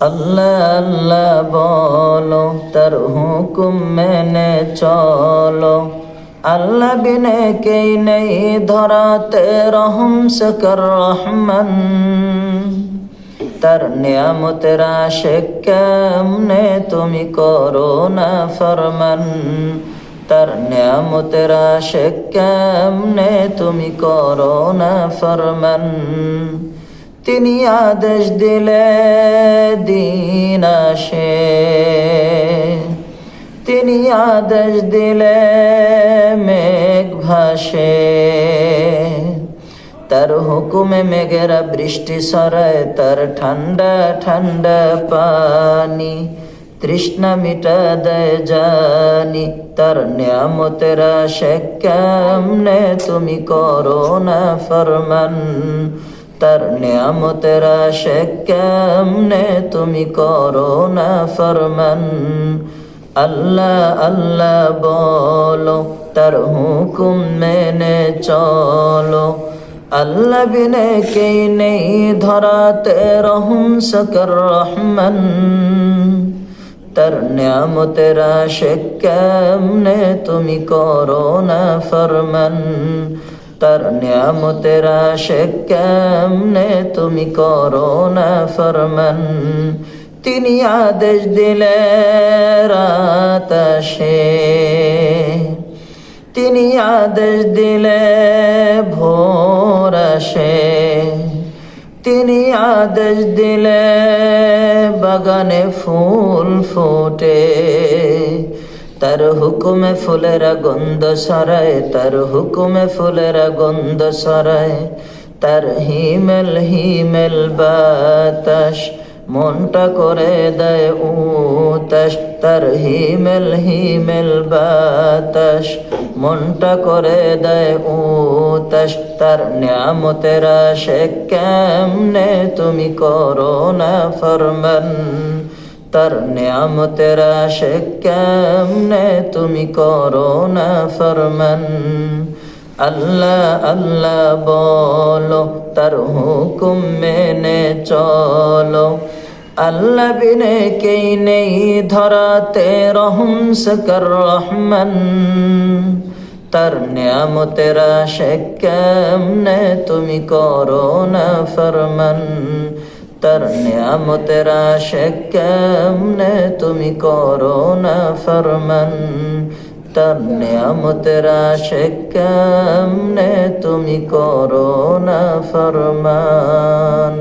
আল্লাহ আল্লাহ বলো, তার হুকুম মেনে চলো। আল্লাহ বিনে কে নেই ধরাতে, রহম সকর রহমান। তার নিয়ামতের আশে কেমনে তুমি করো না ফরমান? তার নিয়ামতের আশে কেমনে তুমি করো না ফরমান? তিনি আদেশ দিলে দিন আসে। তিনি আদেশ দিলে মেঘ ভাসে। তার হুকুমে মেঘেরা বৃষ্টি সরায়, তার ঠান্ডা ঠান্ডা পানি তৃষ্ণা মিটা দেয় জানি। তার নিয়ামতেরা সে কেমনে তুমি করো না ফরমান? তার নিয়ামতেরা সে কেমনে তুমি করো না ফরমান? আল্লাহ আল্লাহ বলো, তার হুকুম মেনে চলো। আল্লাহ বিনে কে নেই ধরাতে রহম সকর রহমান। তার নিয়ামতেরা সে কেমনে তুমি করো না ফরমান? তার নিয়ামতেরা সে কেমনে তুমি করো না ফরমান? তিনি আদেশ দিলে রাত আসে। তিনি আদেশ দিলে ভোর আসে। তিনি আদেশ দিলে বাগানে ফুল ফোটে। তার হুকুমে ফুলেরা গন্ধ সরায় তার হুকুমে ফুলেরা গন্ধ সরায় তার হিমেল হিমেল বাতাস মনটা করে দেয় উতাস। তার হিমেল হিমেল বাতাস মনটা করে দেয় উতাস। তার নিয়ামতেরা সে কেমনে তুমি করো না ফরমান? তার নিয়ামতেরা সে কেমনে তুমি করো না ফরমান? আল্লাহ আল্লাহ বলো, তার হুকুম মেনে চলো। আল্লাহ বিনে কেই নেই ধরাতে রহম সকর রহমান। তার নিয়ামতেরা সে কেমনে তুমি করো না ফরমান? তার নিয়ামতেরা সে কেমনে তুমি করো না ফরমান? তার নিয়ামতেরা সে কেমনে তুমি করো না ফরমান